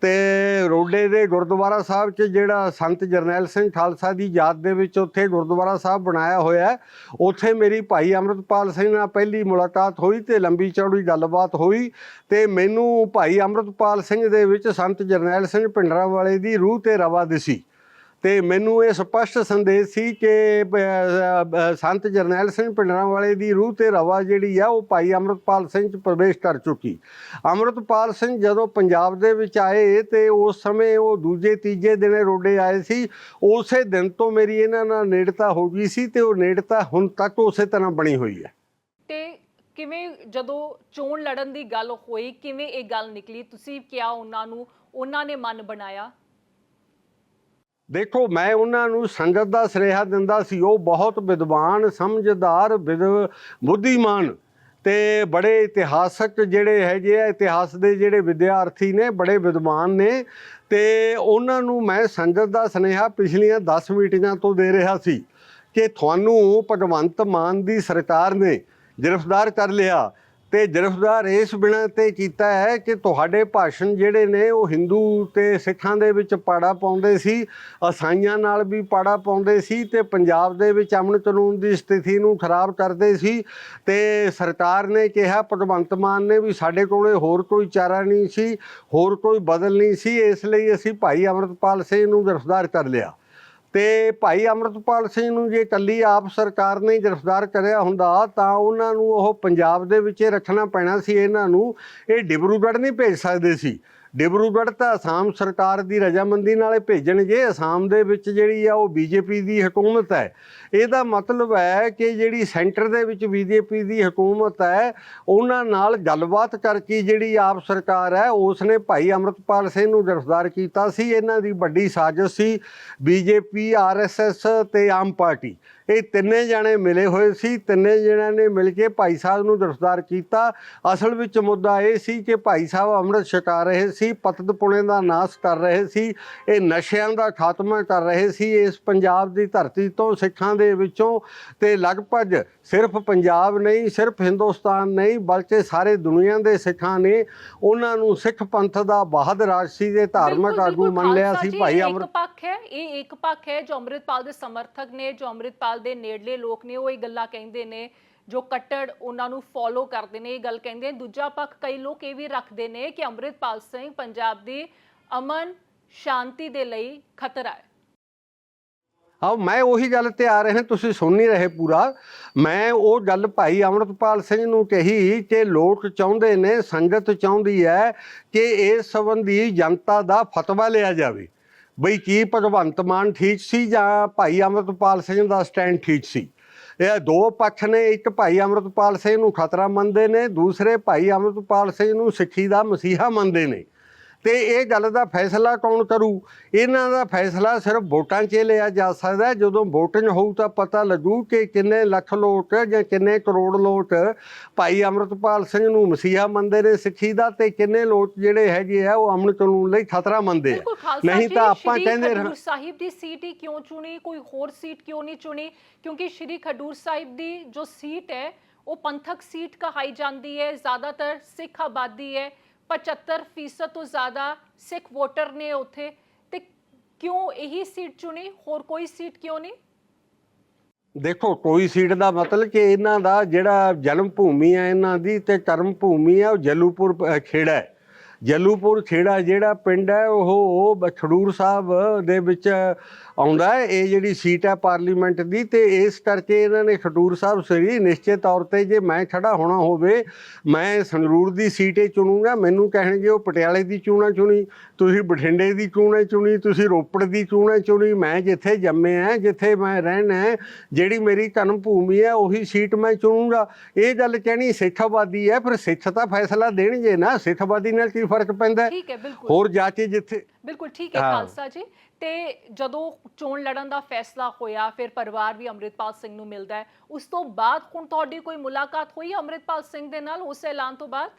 ਤੇ ਰੋਡੇ ਦੇ ਗੁਰਦੁਆਰਾ ਸਾਹਿਬ 'ਚ ਜਿਹੜਾ ਸੰਤ ਜਰਨੈਲ ਸਿੰਘ ਖਾਲਸਾ ਦੀ ਯਾਦ ਦੇ ਵਿੱਚ ਉੱਥੇ ਗੁਰਦੁਆਰਾ ਸਾਹਿਬ ਬਣਾਇਆ ਹੋਇਆ ਹੈ। ਉੱਥੇ ਮੇਰੀ ਭਾਈ ਅਮਰਤਪਾਲ ਸਿੰਘ ਨਾਲ ਪਹਿਲੀ ਮੁਲਾਕਾਤ ਹੋਈ ਤੇ ਲੰਬੀ ਚੌੜੀ ਗੱਲਬਾਤ ਹੋਈ ਤੇ ਮੈਨੂੰ ਭਾਈ ਅਮਰਤਪਾਲ ਸਿੰਘ ਦੇ ਵਿੱਚ ਸੰਤ ਜਰਨੈਲ ਸਿੰਘ ਭਿੰਡਰਾਂ ਵਾਲੇ ਦੀ ਰੂਹ ਤੇ ਰਵਾ ਦਿਸੀ। ਤੇ ਮੈਨੂੰ ਇਹ ਸਪਸ਼ਟ ਸੰਦੇਸ਼ ਸੀ ਕਿ ਸੰਤ ਜਰਨੈਲ ਸਿੰਘ ਪਿੰਡਰਾਂ ਵਾਲੇ ਦੀ ਰੂਹ ਤੇ ਰਵਾ ਜਿਹੜੀ ਆ, ਉਹ ਭਾਈ ਅਮਰਤਪਾਲ ਸਿੰਘ ਚ ਪ੍ਰਵੇਸ਼ ਕਰ ਚੁੱਕੀ। ਅਮਰਤਪਾਲ ਸਿੰਘ ਜਦੋਂ ਪੰਜਾਬ ਦੇ ਵਿੱਚ ਆਏ ਤੇ ਉਸ ਸਮੇਂ ਉਹ ਦੂਜੇ, ਤੀਜੇ ਦਿਨੇ ਰੋਡੇ ਆਏ ਸੀ। ਉਸੇ ਦਿਨ ਤੋਂ ਮੇਰੀ ਇਹਨਾਂ ਨਾਲ ਨੇੜਤਾ ਹੋ ਗਈ ਸੀ ਤੇ ਉਹ ਨੇੜਤਾ ਹੁਣ ਤੱਕ ਉਸੇ ਤਰ੍ਹਾਂ ਬਣੀ ਹੋਈ ਹੈ। ਤੇ ਕਿਵੇਂ ਜਦੋਂ ਚੋਣ ਲੜਨ ਦੀ ਗੱਲ ਹੋਈ, ਕਿਵੇਂ ਇਹ ਗੱਲ ਨਿਕਲੀ? ਤੁਸੀਂ ਕਿਹਾ ਉਹਨਾਂ ਨੂੰ, ਉਹਨਾਂ ਨੇ ਮਨ ਬਣਾਇਆ? ਦੇਖੋ, ਮੈਂ ਉਹਨਾਂ ਨੂੰ ਸੰਗਤ ਦਾ ਸੁਨੇਹਾ ਦਿੰਦਾ ਸੀ। ਉਹ ਬਹੁਤ ਵਿਦਵਾਨ, ਸਮਝਦਾਰ, ਵਿਦ- ਬੁੱਧੀਮਾਨ ਤੇ ਬੜੇ ਇਤਿਹਾਸਕ ਜਿਹੜੇ ਹੈਗੇ ਆ, ਇਤਿਹਾਸ ਦੇ ਜਿਹੜੇ ਵਿਦਿਆਰਥੀ ਨੇ, ਬੜੇ ਵਿਦਵਾਨ ਨੇ ਤੇ ਉਹਨਾਂ ਨੂੰ ਮੈਂ ਸੰਗਤ ਦਾ ਸੁਨੇਹਾ ਪਿਛਲੀਆਂ 10 ਮੀਟਿੰਗਾਂ ਤੋਂ ਦੇ ਰਿਹਾ ਸੀ ਕਿ ਤੁਹਾਨੂੰ ਭਗਵੰਤ ਮਾਨ ਦੀ ਸਰਕਾਰ ਨੇ ਗ੍ਰਿਫਤਾਰ ਕਰ ਲਿਆ। ਤੇ ਗ੍ਰਿਫਤਾਰ ਇਸ ਬਿਨਾਂ ਤੇ ਕੀਤਾ ਹੈ ਕਿ ਤੁਹਾਡੇ ਭਾਸ਼ਣ ਜਿਹੜੇ ਨੇ ਉਹ ਹਿੰਦੂ ਤੇ ਸਿੱਖਾਂ ਦੇ ਵਿੱਚ ਪਾੜਾ ਪਾਉਂਦੇ ਸੀ, ਅਸਾਈਆਂ ਨਾਲ ਵੀ ਪਾੜਾ ਪਾਉਂਦੇ ਸੀ ਤੇ ਪੰਜਾਬ ਦੇ ਵਿੱਚ ਅਮਨ ਕਾਨੂੰਨ ਦੀ ਸਥਿਤੀ ਨੂੰ ਖਰਾਬ ਕਰਦੇ ਸੀ ਤੇ ਸਰਕਾਰ ਨੇ ਕਿਹਾ, ਭਗਵੰਤ ਮਾਨ ਨੇ ਵੀ ਸਾਡੇ ਕੋਲੇ ਹੋਰ ਕੋਈ ਚਾਰਾ ਨਹੀਂ ਸੀ, ਹੋਰ ਕੋਈ ਬਦਲ ਨਹੀਂ ਸੀ, ਇਸ ਲਈ ਅਸੀਂ ਭਾਈ ਅਮਰਤਪਾਲ ਸਿੰਘ ਨੂੰ ਗ੍ਰਿਫਤਾਰ ਕਰ ਲਿਆ। ਤੇ ਭਾਈ ਅਮਰਤਪਾਲ ਸਿੰਘ ਨੂੰ ਜੇ ਕੱਲੀ ਆਪ ਸਰਕਾਰ ਨੇ ਗ੍ਰਿਫਤਾਰ ਕਰਿਆ ਹੁੰਦਾ, ਤਾਂ ਉਹਨਾਂ ਨੂੰ ਉਹ ਪੰਜਾਬ ਦੇ ਵਿੱਚ ਹੀ ਰੱਖਣਾ ਪੈਣਾ ਸੀ, ਇਹਨਾਂ ਨੂੰ। ਇਹ ਡਿਬਰੂਗੜ੍ਹ ਨਹੀਂ ਭੇਜ ਸਕਦੇ ਸੀ। ਡਿਬਰੂਗੜ੍ਹ ਤਾਂ ਅਸਾਮ ਸਰਕਾਰ ਦੀ ਰਜਾਮੰਦੀ ਨਾਲੇ ਭੇਜਣਗੇ ਅਸਾਮ ਦੇ ਵਿੱਚ ਜਿਹੜੀ ਆ ਉਹ ਬੀਜੇਪੀ ਦੀ ਹਕੂਮਤ ਹੈ। ਇਹਦਾ ਮਤਲਬ ਹੈ ਕਿ ਜਿਹੜੀ ਸੈਂਟਰ ਦੇ ਵਿੱਚ ਬੀਜੇਪੀ ਦੀ ਹਕੂਮਤ ਹੈ, ਉਹਨਾਂ ਨਾਲ ਗੱਲਬਾਤ ਕਰਕੇ ਜਿਹੜੀ ਆਪ ਸਰਕਾਰ ਹੈ ਉਸ ਨੇ ਭਾਈ ਅਮਰਤਪਾਲ ਸਿੰਘ ਨੂੰ ਗ੍ਰਿਫਤਾਰ ਕੀਤਾ ਸੀ। ਇਹਨਾਂ ਦੀ ਵੱਡੀ ਸਾਜ਼ਿਸ਼ ਸੀ ਬੀਜੇਪੀ, ਆਰਐਸਐਸ ਤੇ ਆਮ ਪਾਰਟੀ। ਇਹ ਤਿੰਨੇ ਜਾਣੇ ਮਿਲੇ ਹੋਏ ਸੀ। ਤਿੰਨੇ ਜਣਿਆਂ ਨੇ ਮਿਲ ਕੇ ਭਾਈ ਸਾਹਿਬ ਨੂੰ ਗ੍ਰਿਫਤਾਰ ਕੀਤਾ। ਅਸਲ ਵਿੱਚ ਮੁੱਦਾ ਇਹ ਸੀ ਕਿ ਭਾਈ ਸਾਹਿਬ ਅੰਮ੍ਰਿਤ ਛਕਾ ਰਹੇ ਸੀ ਪਤਤ ਪੁਣੇ ਦਾ ਨਾਸ਼ ਕਰ ਰਹੇ ਸੀ ਇਹ ਨਸ਼ਿਆਂ ਦਾ ਖਾਤਮਾ ਕਰ ਰਹੇ ਸੀ। ਇਸ ਪੰਜਾਬ ਦੀ ਧਰਤੀ ਤੋਂ ਸਿੱਖਾਂ ਦੇ ਵਿੱਚੋਂ ਤੇ ਲਗਭਗ ਸਿਰਫ ਪੰਜਾਬ ਨਹੀਂ ਸਿਰਫ ਹਿੰਦੁਸਤਾਨ ਨਹੀਂ ਬਲਕਿ ਸਾਰੇ ਦੁਨੀਆ ਦੇ ਸਿੱਖਾਂ ਨੇ ਉਹਨਾਂ ਨੂੰ ਸਿੱਖ ਪੰਥ ਦਾ ਬਹਾਦਰ ਰਾਜਸੀ ਦੇ ਧਾਰਮਿਕ ਆਗੂ ਮੰਨ ਲਿਆ ਸੀ ਭਾਈ ਅਮਰ ਇੱਕ ਪੱਖ ਹੈ ਇਹ ਇੱਕ ਪੱਖ ਹੈ ਜੋ ਅੰਮ੍ਰਿਤਪਾਲ ਦੇ ਸਮਰਥਕ ਨੇ ਜੋ ਅੰਮ੍ਰਿਤਪਾਲ ਦੇ ਨੇੜਲੇ ਲੋਕ ਨੇ, ਉਹ ਇਹ ਗੱਲਾਂ ਕਹਿੰਦੇ ਨੇ, ਜੋ ਕੱਟੜ ਉਹਨਾਂ ਨੂੰ ਫੋਲੋ ਕਰਦੇ ਨੇ, ਇਹ ਗੱਲ ਕਹਿੰਦੇ ਨੇ। ਦੂਜਾ ਪੱਖ ਕਈ ਲੋਕ ਇਹ ਵੀ ਰੱਖਦੇ ਨੇ ਕਿ ਅੰਮ੍ਰਿਤਪਾਲ ਸਿੰਘ ਪੰਜਾਬ ਦੀ ਅਮਨ ਸ਼ਾਂਤੀ ਦੇ ਲਈ ਖਤਰਾ ਹੈ। ਆਓ, ਮੈਂ ਉਹੀ ਗੱਲ ਤੇ ਆ ਰਹੇ ਤੁਸੀਂ ਸੁਣ ਨਹੀਂ ਰਹੇ ਪੂਰਾ। ਮੈਂ ਉਹ ਗੱਲ ਭਾਈ ਅਮਰਤਪਾਲ ਸਿੰਘ ਨੂੰ ਕਹੀ ਕਿ ਲੋਕ ਚਾਹੁੰਦੇ ਨੇ, ਸੰਗਤ ਚਾਹੁੰਦੀ ਹੈ ਕਿ ਇਸ ਸੰਬੰਧੀ ਜਨਤਾ ਦਾ ਫਤਵਾ ਲਿਆ ਜਾਵੇ। ਬਈ ਕੀ ਭਗਵੰਤ ਮਾਨ ਠੀਕ ਸੀ ਜਾਂ ਭਾਈ ਅਮਰਤਪਾਲ ਸਿੰਘ ਦਾ ਸਟੈਂਡ ਠੀਕ ਸੀ? ਇਹ ਦੋ ਪੱਖ ਨੇ, ਇੱਕ ਭਾਈ ਅਮਰਤਪਾਲ ਸਿੰਘ ਨੂੰ ਖਤਰਾ ਮੰਨਦੇ ਨੇ, ਦੂਸਰੇ ਭਾਈ ਅਮਰਤਪਾਲ ਸਿੰਘ ਨੂੰ ਸਿੱਖੀ ਦਾ ਮਸੀਹਾ ਮੰਨਦੇ ਨੇ। ਤੇ ਇਹ ਗੱਲ ਦਾ ਫੈਸਲਾ ਕੌਣ ਕਰੂ? ਇਹਨਾਂ ਦਾ ਫੈਸਲਾ ਸਿਰਫ ਵੋਟਾਂ 'ਚ ਹੀ ਲਿਆ ਜਾ ਸਕਦਾ। ਜਦੋਂ VOTING ਹੋਊ ਤਾਂ ਪਤਾ ਲੱਗੂ ਕਿ ਕਿੰਨੇ ਲੱਖ ਲੋਕ ਜਾਂ ਕਿੰਨੇ ਕਰੋੜ ਲੋਕ ਭਾਈ ਅਮਰਤਪਾਲ ਸਿੰਘ ਨੂੰ ਮਸੀਹਾ ਮੰਨਦੇ ਨੇ ਸਿੱਖੀ ਦਾ ਤੇ ਕਿੰਨੇ ਲੋਕ ਜਿਹੜੇ ਹੈਗੇ ਆ ਉਹ ਅਮਨ ਕਾਨੂੰਨ ਲਈ ਖਤਰਾ ਮੰਨਦੇ ਆ। ਨਹੀਂ ਤਾਂ ਆਪਾਂ ਕਹਿੰਦੇ ਰਹਾਂ ਸਾਹਿਬ ਦੀ ਸੀਟ ਹੀ ਕਿਉਂ ਚੁਣੀ? ਕੋਈ ਹੋਰ ਸੀਟ ਕਿਉਂ ਨਹੀਂ ਚੁਣੀ? ਕਿਉਂਕਿ ਸ਼੍ਰੀ ਖਡੂਰ ਸਾਹਿਬ ਦੀ ਜੋ ਸੀਟ ਹੈ ਉਹ ਪੰਥਕ ਸੀਟ ਕਹਾਈ ਜਾਂਦੀ ਹੈ ਜ਼ਿਆਦਾਤਰ ਸਿੱਖ ਆਬਾਦੀ ਹੈ। 75% ਤੋਂ ਜ਼ਿਆਦਾ ਸਿੱਖ ਵੋਟਰ ਨੇ ਉੱਥੇ। ਤੇ ਕਿਉਂ ਇਹੀ ਸੀਟ ਚੁਣੀ? ਹੋਰ ਕੋਈ ਸੀਟ ਕਿਉਂ ਨਹੀਂ? ਦੇਖੋ, ਕੋਈ ਸੀਟ ਦਾ ਮਤਲਬ ਕਿ ਇਹਨਾਂ ਦਾ ਜਿਹੜਾ ਜਨਮ ਭੂਮੀ ਹੈ ਇਹਨਾਂ ਦੀ ਤੇ ਕਰਮ ਭੂਮੀ ਹੈ ਉਹ ਜਲੂਪੁਰ ਖੇੜਾ ਹੈ। ਜਲੂਪੁਰ ਖੇੜਾ ਜਿਹੜਾ ਪਿੰਡ ਹੈ, ਉਹ ਉਹ ਖਡੂਰ ਸਾਹਿਬ ਦੇ ਵਿੱਚ ਆਉਂਦਾ ਹੈ। ਇਹ ਜਿਹੜੀ ਸੀਟ ਹੈ ਪਾਰਲੀਮੈਂਟ ਦੀ ਤੇ ਇਸ ਕਰਕੇ ਇਹਨਾਂ ਨੇ ਖਡੂਰ ਸਾਹਿਬ ਸਰੀ ਨਿਸ਼ਚਿਤ ਤੌਰ ਤੇ ਜੇ ਮੈਂ ਖੜਾ ਹੋਣਾ ਹੋਵੇ ਮੈਂ ਸੰਗਰੂਰ ਦੀ ਸੀਟ ਹੀ ਚੁਣੂੰਗਾ। ਮੈਨੂੰ ਕਹਿਣਗੇ ਉਹ ਪਟਿਆਲੇ ਦੀ ਚੋਣਾਂ ਚੁਣੀ? ਤੁਸੀਂ ਬਠਿੰਡੇ ਦੀ ਚੋਣਾਂ ਚੁਣੀ? ਤੁਸੀਂ ਰੋਪੜ ਦੀ ਚੋਣਾਂ ਚੁਣੀ? ਮੈਂ ਜਿੱਥੇ ਜੰਮੇ ਆ ਜਿੱਥੇ ਮੈਂ ਰਹਿਣਾ ਹੈ ਜਿਹੜੀ ਮੇਰੀ ਜਨਮ ਭੂਮੀ ਹੈ ਉਹੀ ਸੀਟ ਮੈਂ ਚੁਣੂੰਗਾ। ਇਹ ਗੱਲ ਕਹਿਣੀ ਸਿੱਖਵਾਦੀ ਹੈ ਫਿਰ ਸਿੱਖ ਤਾਂ ਫੈਸਲਾ ਦੇਣਗੇ ਨਾ। ਸਿੱਖਵਾਦੀ ਨਾਲ ਕੀ ਫ਼ਰਕ ਪੈਂਦਾ ਹੋਰ ਜਾ ਕੇ ਜਿੱਥੇ ਬਿਲਕੁਲ ਠੀਕ ਹੈ ਹਾਂ। ਖਾਲਸਾ ਜੀ। ਤੇ ਜਦੋਂ ਚੋਣ ਲੜਨ ਦਾ ਫੈਸਲਾ ਹੋਇਆ ਫਿਰ ਪਰਿਵਾਰ ਵੀ ਅੰਮ੍ਰਿਤਪਾਲ ਸਿੰਘ ਨੂੰ ਮਿਲਦਾ ਹੈ। ਉਸ ਤੋਂ ਬਾਅਦ ਹੁਣ ਤੁਹਾਡੀ ਕੋਈ ਮੁਲਾਕਾਤ ਹੋਈ ਹੈ ਅੰਮ੍ਰਿਤਪਾਲ ਸਿੰਘ ਦੇ ਨਾਲ ਉਸ ਐਲਾਨ ਤੋਂ ਬਾਅਦ?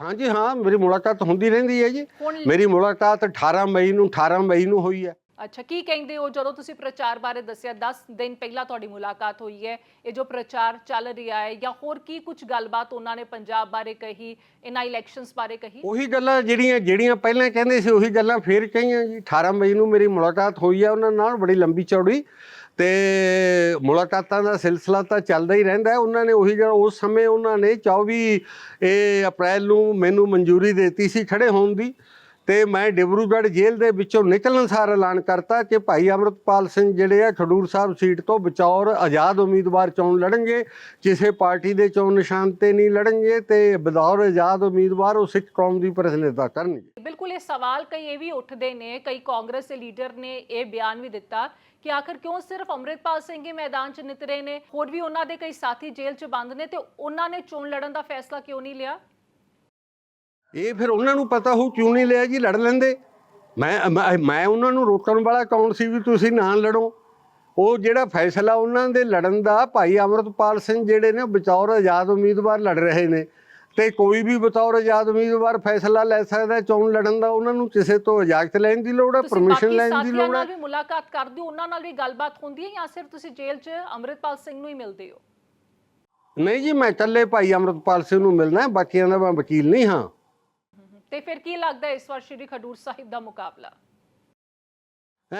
ਹਾਂਜੀ ਹਾਂ ਮੇਰੀ ਮੁਲਾਕਾਤ ਹੁੰਦੀ ਰਹਿੰਦੀ ਹੈ ਜੀ। ਹੁਣ ਮੇਰੀ ਮੁਲਾਕਾਤ 18 ਮਈ ਨੂੰ 18 ਮਈ ਨੂੰ ਹੋਈ ਹੈ। ਅੱਛਾ, ਕੀ ਕਹਿੰਦੇ ਹੋ? ਜਦੋਂ ਤੁਸੀਂ ਪ੍ਰਚਾਰ ਬਾਰੇ ਦੱਸਿਆ 10 ਦਿਨ ਪਹਿਲਾਂ ਤੁਹਾਡੀ ਮੁਲਾਕਾਤ ਹੋਈ ਹੈ, ਇਹ ਜੋ ਪ੍ਰਚਾਰ ਚੱਲ ਰਿਹਾ ਹੈ ਜਾਂ ਹੋਰ ਕੀ ਕੁਝ ਗੱਲਬਾਤ ਉਹਨਾਂ ਨੇ ਪੰਜਾਬ ਬਾਰੇ ਕਹੀ, ਇਹਨਾਂ ਇਲੈਕਸ਼ਨਸ ਬਾਰੇ ਕਹੀ? ਉਹੀ ਗੱਲਾਂ ਜਿਹੜੀਆਂ ਜਿਹੜੀਆਂ ਪਹਿਲਾਂ ਕਹਿੰਦੇ ਸੀ, ਉਹੀ ਗੱਲਾਂ ਫੇਰ ਕਹੀਆਂ ਜੀ। 18 ਮਈ ਨੂੰ ਮੇਰੀ ਮੁਲਾਕਾਤ ਹੋਈ ਹੈ ਉਹਨਾਂ ਨਾਲ ਬੜੀ ਲੰਬੀ ਚੌੜੀ। ਤੇ ਮੁਲਾਕਾਤਾਂ ਦਾ ਸਿਲਸਿਲਾ ਤਾਂ ਚੱਲਦਾ ਹੀ ਰਹਿੰਦਾ ਉਹਨਾਂ ਨੇ ਉਹੀ ਜਿਹੜਾ ਉਸ ਸਮੇਂ ਉਹਨਾਂ ਨੇ 24 ਇਹ ਅਪ੍ਰੈਲ ਨੂੰ ਮੈਨੂੰ ਮਨਜ਼ੂਰੀ ਦਿੱਤੀ ਸੀ ਖੜੇ ਹੋਣ ਦੀ। ਤੇ ਮੈਂ ਡਿਬਰੂਗੜ੍ਹ ਜੇਲ੍ਹ ਦੇ ਵਿੱਚੋਂ ਨਿਕਲਣ ਸਾਰ ਐਲਾਨ ਕਰਤਾ ਕਿ ਭਾਈ ਅਮਰਤਪਾਲ ਸਿੰਘ ਜਿਹੜੇ ਆ ਖਡੂਰ ਸਾਹਿਬ ਸੀਟ ਤੋਂ ਬਚੌਰ ਆਜ਼ਾਦ ਉਮੀਦਵਾਰ ਚੋਣ ਲੜਨਗੇ, ਕਿਸੇ ਪਾਰਟੀ ਦੇ ਚੋਣ ਨਿਸ਼ਾਨ ਤੇ ਨਹੀਂ ਲੜਨਗੇ ਤੇ ਬਦੌਰ ਆਜ਼ਾਦ ਉਮੀਦਵਾਰ ਉਹ ਸਿੱਖ ਕੌਮ ਦੀ ਪ੍ਰਤੀਨਿਧਤਾ ਕਰਨਗੇ। ਬਿਲਕੁਲ, ਇਹ ਸਵਾਲ ਕਈ ਇਹ ਵੀ ਉੱਠਦੇ ਨੇ, ਕਈ ਕਾਂਗਰਸ ਦੇ ਲੀਡਰ ਨੇ ਇਹ ਬਿਆਨ ਵੀ ਦਿੱਤਾ ਕਿ ਆਖਰ ਕਿਉਂ ਸਿਰਫ ਅੰਮ੍ਰਿਤਪਾਲ ਸਿੰਘ ਹੀ ਮੈਦਾਨ 'ਚ ਨਿਤਰੇ ਨੇ? ਹੋਰ ਵੀ ਉਹਨਾਂ ਦੇ ਕਈ ਸਾਥੀ ਜੇਲ੍ਹ 'ਚ ਬੰਦ ਨੇ ਤੇ ਉਹਨਾਂ ਨੇ ਚੋਣ ਲੜਨ ਦਾ ਫੈਸਲਾ ਕਿਉਂ ਨਹੀਂ ਲਿਆ? ਇਹ ਫਿਰ ਉਹਨਾਂ ਨੂੰ ਪਤਾ ਹੋ ਕਿਉਂ ਨਹੀਂ ਲਿਆ ਜੀ ਲੜ ਲੈਂਦੇ? ਮੈਂ ਮੈਂ- ਉਹਨਾਂ ਨੂੰ ਰੋਕਣ ਵਾਲਾ ਕੌਣ ਸੀ ਵੀ ਤੁਸੀਂ ਨਾ ਲੜੋ? ਉਹ ਜਿਹੜਾ ਫੈਸਲਾ ਉਹਨਾਂ ਦੇ ਲੜਨ ਦਾ ਭਾਈ ਅਮਰਤਪਾਲ ਸਿੰਘ ਜਿਹੜੇ ਨੇ ਬਚੌਰ ਆਜ਼ਾਦ ਉਮੀਦਵਾਰ ਲੜ ਰਹੇ ਨੇ। ਤੇ ਕੋਈ ਵੀ ਬਤੌਰ ਆਜ਼ਾਦ ਉਮੀਦਵਾਰ ਫੈਸਲਾ ਲੈ ਸਕਦਾ ਚੋਣ ਲੜਨ ਦਾ ਉਹਨਾਂ ਨੂੰ ਕਿਸੇ ਤੋਂ ਇਜਾਜ਼ਤ ਲੈਣ ਦੀ ਲੋੜ ਹੈ ਪਰਮਿਸ਼ਨ ਲੈਣ ਦੀ ਲੋੜ ਹੈ? ਨਾਲ ਵੀ ਮੁਲਾਕਾਤ ਕਰਦੇ ਹੋ ਉਹਨਾਂ ਨਾਲ ਵੀ ਗੱਲਬਾਤ ਹੁੰਦੀ ਹੈ ਜਾਂ ਸਿਰਫ ਤੁਸੀਂ ਜੇਲ੍ਹ 'ਚ ਅੰਮ੍ਰਿਤਪਾਲ ਸਿੰਘ ਨੂੰ ਹੀ ਮਿਲਦੇ ਹੋ? ਨਹੀਂ ਜੀ ਮੈਂ ਇਕੱਲੇ ਭਾਈ ਅਮਰਤਪਾਲ ਸਿੰਘ ਨੂੰ ਮਿਲਣਾ ਹੈ, ਬਾਕੀਆਂ ਦਾ ਮੈਂ ਵਕੀਲ ਨਹੀਂ ਹਾਂ। ਤੇ ਫਿਰ ਕੀ ਲੱਗਦਾ ਇਸ ਵਾਰ ਸ਼੍ਰੀ ਖਡੂਰ ਸਾਹਿਬ ਦਾ ਮੁਕਾਬਲਾ?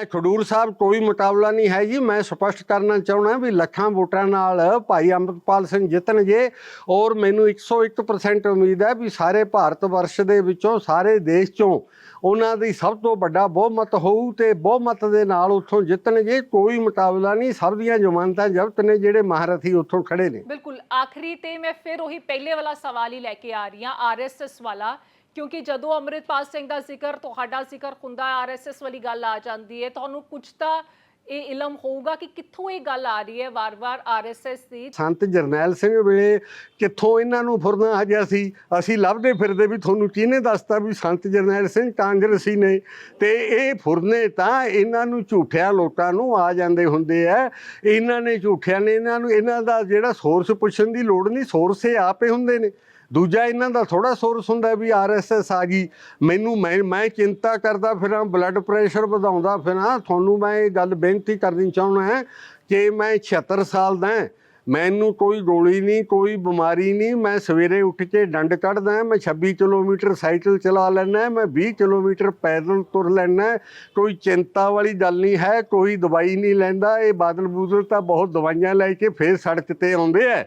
ਇਹ ਖਡੂਰ ਸਾਹਿਬ ਕੋਈ ਮੁਕਾਬਲਾ ਨਹੀਂ ਹੈ ਜੀ। ਮੈਂ ਸਪਸ਼ਟ ਕਰਨਾ ਚਾਹੁੰਦਾ ਵੀ ਲੱਖਾਂ ਵੋਟਾਂ ਨਾਲ ਭਾਈ ਅੰਮ੍ਰਿਤਪਾਲ ਸਿੰਘ ਜਿੱਤਣਗੇ ਔਰ ਮੈਨੂੰ 101% ਉਮੀਦ ਹੈ ਵੀ ਸਾਰੇ ਭਾਰਤ ਵਰਸ਼ ਦੇ ਵਿੱਚੋਂ ਸਾਰੇ ਦੇਸ਼ ਚੋਂ ਉਹਨਾਂ ਦੀ ਸਭ ਤੋਂ ਵੱਡਾ ਬਹੁਮਤ ਹੋਊ ਤੇ ਬਹੁਮਤ ਦੇ ਨਾਲ ਉੱਥੋਂ ਜਿੱਤਣਗੇ ਕੋਈ ਮੁਕਾਬਲਾ ਨਹੀਂ। ਸਭ ਦੀਆਂ ਜ਼ਮਾਨਤਾਂ ਜ਼ਬਤ ਨੇ ਜਿਹੜੇ ਮਹਾਰਥੀ ਉੱਥੋਂ ਖੜੇ ਨੇ। ਬਿਲਕੁਲ। ਆਖਰੀ ਤੇ ਮੈਂ ਫਿਰ ਉਹੀ ਪਹਿਲੇ ਵਾਲਾ ਸਵਾਲ ਹੀ ਲੈ ਕੇ ਆ ਰਹੀ ਹਾਂ। ਆਰਐਸਐਸ ਵਾਲਾ ਕਿਉਂਕਿ ਜਦੋਂ ਅੰਮ੍ਰਿਤਪਾਲ ਸਿੰਘ ਦਾ ਜ਼ਿਕਰ ਤੁਹਾਡਾ ਜ਼ਿਕਰ ਹੁੰਦਾ ਆਰਐਸਐਸ ਵਾਲੀ ਗੱਲ ਆ ਜਾਂਦੀ ਹੈ, ਤੁਹਾਨੂੰ ਕੁਝ ਤਾਂ ਇਹ ਇਲਮ ਹੋਊਗਾ ਕਿ ਕਿੱਥੋਂ ਇਹ ਗੱਲ ਆ ਰਹੀ ਹੈ ਵਾਰ-ਵਾਰ ਆਰਐਸਐਸ ਦੀ? ਸੰਤ ਜਰਨੈਲ ਸਿੰਘ ਵੇਲੇ ਕਿੱਥੋਂ ਇਹਨਾਂ ਨੂੰ ਫੁਰਨਾ ਆ ਗਿਆ ਸੀ? ਅਸੀਂ ਲੱਭਦੇ ਫਿਰਦੇ ਵੀ ਤੁਹਾਨੂੰ ਕਿਹਨੇ ਦੱਸਤਾ ਵੀ ਸੰਤ ਜਰਨੈਲ ਸਿੰਘ ਕਾਂਗਰਸੀ ਨੇ? ਤੇ ਇਹ ਫੁਰਨੇ ਤਾਂ ਇਹਨਾਂ ਨੂੰ ਝੂਠਿਆਂ ਲੋਟਾਂ ਨੂੰ ਆ ਜਾਂਦੇ ਹੁੰਦੇ ਆ। ਇਹਨਾਂ ਨੇ ਝੂਠਿਆਂ ਨੇ ਇਹਨਾਂ ਨੂੰ, ਇਹਨਾਂ ਦਾ ਜਿਹੜਾ ਸੋਰਸ ਪੁੱਛਣ ਦੀ ਲੋੜ ਨਹੀਂ ਸੋਰਸ ਇਹ ਆਪੇ ਹੁੰਦੇ ਨੇ। ਦੂਜਾ ਇਹਨਾਂ ਦਾ ਥੋੜਾ ਸੋਰਸ ਹੁੰਦਾ ਵੀ ਆਰਐਸਐਸ ਆ ਗਈ। ਮੈਨੂੰ ਮੈਂ ਮੈਂ ਚਿੰਤਾ ਕਰਦਾ ਫਿਰਾਂ ਬਲੱਡ ਪ੍ਰੈਸ਼ਰ ਵਧਾਉਂਦਾ ਫਿਰਾਂ ਤੁਹਾਨੂੰ ਮੈਂ ਇਹ ਗੱਲ ਬੇਨਤੀ ਕਰਨੀ ਚਾਹੁੰਦਾ ਹਾਂ ਕਿ ਮੈਂ 76 ਸਾਲ ਦਾ ਹਾਂ। ਮੈਨੂੰ ਕੋਈ ਗੋਲੀ ਨਹੀਂ, ਕੋਈ ਬਿਮਾਰੀ ਨਹੀਂ। ਮੈਂ ਸਵੇਰੇ ਉੱਠ ਕੇ ਡੰਡ ਕੱਢਦਾ ਮੈਂ 26 ਕਿਲੋਮੀਟਰ ਸਾਈਕਲ ਚਲਾ ਲੈਣਾ ਮੈਂ 20 ਕਿਲੋਮੀਟਰ ਪੈਦਲ ਤੁਰ ਲੈਣਾ ਕੋਈ ਚਿੰਤਾ ਵਾਲੀ ਗੱਲ ਨਹੀਂ ਹੈ, ਕੋਈ ਦਵਾਈ ਨਹੀਂ ਲੈਂਦਾ। ਇਹ ਬਾਦਲ ਬੂਦਲ ਤਾਂ ਬਹੁਤ ਦਵਾਈਆਂ ਲੈ ਕੇ ਫੇਰ ਸੜਕ ਤੇ ਆਉਂਦੇ ਆ।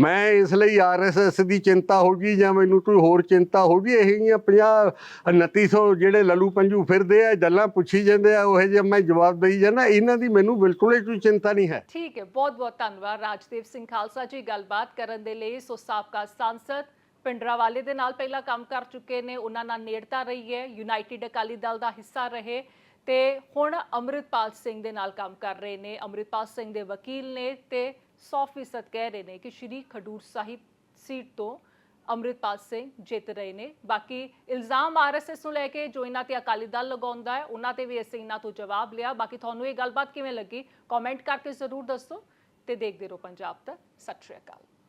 ਮੈਂ ਇਸ ਲਈ ਆਰਐਸਐਸ ਦੀ ਚਿੰਤਾ ਹੋ ਗਈ ਜਾਂ ਮੈਨੂੰ ਕੋਈ ਹੋਰ ਚਿੰਤਾ ਹੋ ਗਈ, ਇਹ ਜੀਆਂ 50 2900 ਜਿਹੜੇ ਲਲੂ ਪੰਜੂ ਫਿਰਦੇ ਆ, ਗੱਲਾਂ ਪੁੱਛੀ ਜਾਂਦੇ ਆ, ਉਹ ਜਿਹੇ ਮੈਂ ਜਵਾਬ ਦੇਈ ਜਾਂਦਾ, ਇਹਨਾਂ ਦੀ ਮੈਨੂੰ ਬਿਲਕੁਲ ਹੀ ਕੋਈ ਚਿੰਤਾ ਨਹੀਂ ਹੈ। ਠੀਕ ਹੈ ਬਹੁਤ-ਬਹੁਤ ਧੰਨਵਾਦ ਰਾਜਦੇਵ ਸਿੰਘ ਖਾਲਸਾ ਜੀ ਗੱਲਬਾਤ ਕਰਨ ਦੇ ਲਈ। ਸੋ ਸਾਬਕਾ ਸਾਂਸਦ ਪਿੰਡਰਾਵਾਲੇ ਦੇ ਨਾਲ ਪਹਿਲਾਂ ਕੰਮ ਕਰ ਚੁੱਕੇ ਨੇ, ਉਹਨਾਂ ਨਾਲ ਨੇੜਤਾ ਰਹੀ ਹੈ, ਯੂਨਾਈਟਿਡ ਅਕਾਲੀ ਦਲ ਦਾ ਹਿੱਸਾ ਰਹੇ ਤੇ ਹੁਣ ਅੰਮ੍ਰਿਤਪਾਲ ਸਿੰਘ ਦੇ ਨਾਲ ਕੰਮ ਕਰ ਰਹੇ ਨੇ। ਅੰਮ੍ਰਿਤਪਾਲ ਸਿੰਘ ਦੇ ਵਕੀਲ ਨੇ ਤੇ 100% ਕਹਿ ਰਹੇ ਨੇ ਕਿ ਸ਼੍ਰੀ ਖਡੂਰ ਸਾਹਿਬ ਸੀਟ ਤੋਂ ਅੰਮ੍ਰਿਤਪਾਲ ਸਿੰਘ ਜਿੱਤ ਰਹੇ ਨੇ। ਬਾਕੀ ਇਲਜ਼ਾਮ ਆਰਐਸਐਸ ਨੂੰ ਲੈ ਕੇ ਜੋ ਇਹਨਾਂ ਤੇ ਅਕਾਲੀ ਦਲ ਲਗਾਉਂਦਾ ਹੈ, ਉਹਨਾਂ ਤੇ ਵੀ ਅਸੀਂ ਇਹਨਾਂ ਤੋਂ ਜਵਾਬ ਲਿਆ। ਬਾਕੀ ਤੁਹਾਨੂੰ ਇਹ ਗੱਲਬਾਤ ਕਿਵੇਂ ਲੱਗੀ ਕਮੈਂਟ ਕਰਕੇ ਜ਼ਰੂਰ ਦੱਸੋ ਤੇ ਦੇਖਦੇ ਰਹੋ ਪੰਜਾਬ ਤੱਕ। ਸਤਿ ਸ਼੍ਰੀ ਅਕਾਲ।